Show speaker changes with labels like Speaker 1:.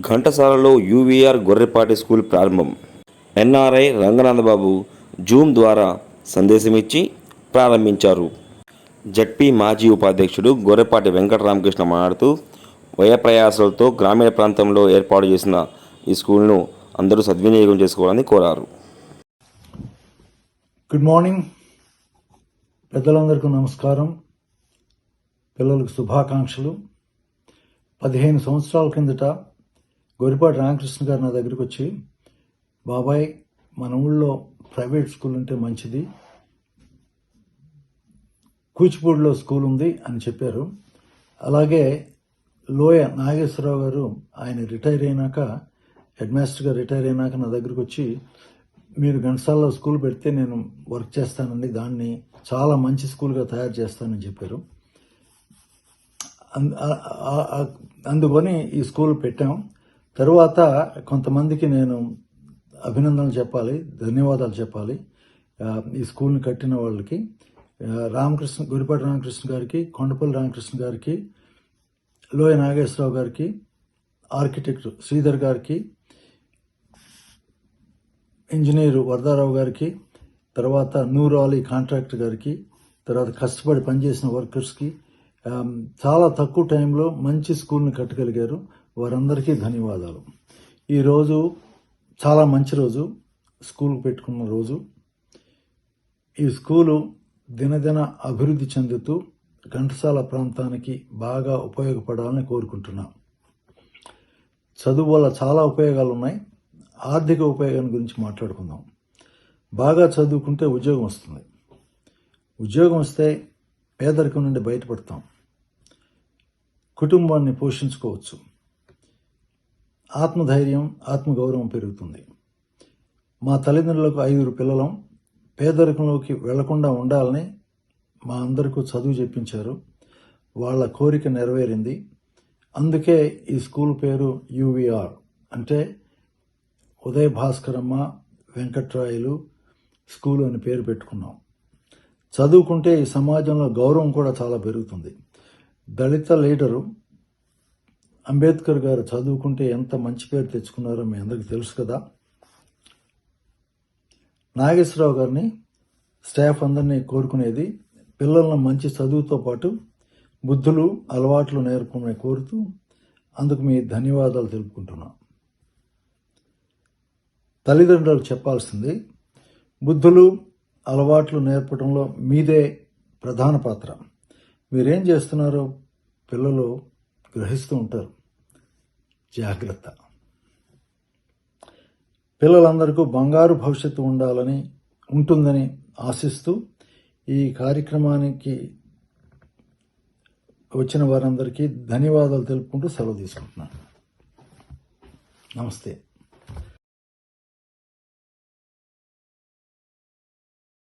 Speaker 1: ఘంటసాలలో UVR Gorrepati school ప్రారంభం. NRI Ranganathababu Zoom ద్వారా సందేశం ఇచ్చి ప్రారంభించారు. జడ్పీ మాజీ ఉపాధ్యక్షుడు గొర్రెపాటి వెంకటరామకృష్ణ మాట్లాడుతూ వ్యయప్రయాసాలతో గ్రామీణ ప్రాంతంలో ఏర్పాటు చేసిన ఈ స్కూల్ను అందరూ సద్వినియోగం చేసుకోవాలని కోరారు.
Speaker 2: గుడ్ మార్నింగ్ పెద్దలందరికీ నమస్కారం. పిల్లలకు శుభాకాంక్షలు. పదిహేను సంవత్సరాల కిందట గొరిపాటి రామకృష్ణ గారు నా దగ్గరికి వచ్చి బాబాయ్ మన ఊళ్ళో ప్రైవేట్ స్కూల్ ఉంటే మంచిది. కూచిపూడిలో స్కూల్ ఉంది అని చెప్పారు. అలాగే లోయ నాగేశ్వరరావు గారు ఆయన రిటైర్ అయినాక హెడ్ మాస్టర్గా రిటైర్ అయినాక నా దగ్గరికి వచ్చి మీరు ఘంటసాలలో స్కూల్ పెడితే నేను వర్క్ చేస్తానండి. దాన్ని చాలా మంచి స్కూల్గా తయారు చేస్తానని చెప్పారు. అందుకొని ఈ స్కూల్ పెట్టాం. తరువాత కొంతమందికి నేను అభినందనలు చెప్పాలి ధన్యవాదాలు చెప్పాలి. ఈ స్కూల్ని కట్టిన వాళ్ళకి రామకృష్ణ గురిపాటి రామకృష్ణ గారికి కొండపల్లి రామకృష్ణ గారికి లోయ నాగేశ్వరరావు గారికి ఆర్కిటెక్ట్ శ్రీధర్ గారికి ఇంజనీరు వరదారావు గారికి తర్వాత నూరు అలీ కాంట్రాక్టర్ గారికి తర్వాత కష్టపడి పనిచేసిన వర్కర్స్కి చాలా తక్కువ టైంలో మంచి స్కూల్ని కట్టగలిగారు. వారందరికీ ధన్యవాదాలు. ఈరోజు చాలా మంచి రోజు స్కూల్ పెట్టుకున్న రోజు. ఈ స్కూలు దినదిన అభివృద్ధి చెందుతూ ఘంటసాల ప్రాంతానికి బాగా ఉపయోగపడాలని కోరుకుంటున్నాం. చదువు వల్ల చాలా ఉపయోగాలు ఉన్నాయి ఆర్థిక ఉపయోగాన్ని గురించి మాట్లాడుకుందాం. బాగా చదువుకుంటే ఉద్యోగం వస్తుంది. ఉద్యోగం వస్తే పేదరికం నుండి బయటపడతాం. కుటుంబాన్ని పోషించుకోవచ్చు. ఆత్మధైర్యం ఆత్మగౌరవం పెరుగుతుంది. మా తల్లిదండ్రులకు ఐదుగురు పిల్లలం పేదరికంలోకి వెళ్ళకుండా ఉండాలని మా అందరికీ చదువు చెప్పించారు. వాళ్ళ కోరిక నెరవేరింది. అందుకే ఈ స్కూల్ పేరు యూవీఆర్ అంటే ఉదయ భాస్కరమ్మ వెంకట్రాయలు స్కూల్ అని పేరు పెట్టుకున్నాం. చదువుకుంటే ఈ సమాజంలో గౌరవం కూడా చాలా పెరుగుతుంది. దళిత లీడరు అంబేద్కర్ గారు చదువుకుంటే ఎంత మంచి పేరు తెచ్చుకున్నారో మీ అందరికీ తెలుసు కదా. నాగేశ్వరరావు గారిని స్టాఫ్ అందరినీ కోరుకునేది పిల్లలను మంచి చదువుతో పాటు బుద్ధులు అలవాట్లు నేర్పమని కోరుతూ అందుకు మీ ధన్యవాదాలు తెలుపుకుంటున్నాం. తల్లిదండ్రులు చెప్పాల్సింది బుద్ధులు అలవాట్లు నేర్పడంలో మీదే ప్రధాన పాత్ర. మీరేం చేస్తున్నారో పిల్లలు గ్రహిస్తూ ఉంటారు. జాగ్రత్త. పిల్లలందరికీ బంగారు భవిష్యత్తు ఉండాలని ఉంటుందని ఆశిస్తూ ఈ కార్యక్రమానికి వచ్చిన వారందరికీ ధన్యవాదాలు తెలుపుకుంటూ సెలవు తీసుకుంటున్నాను. నమస్తే.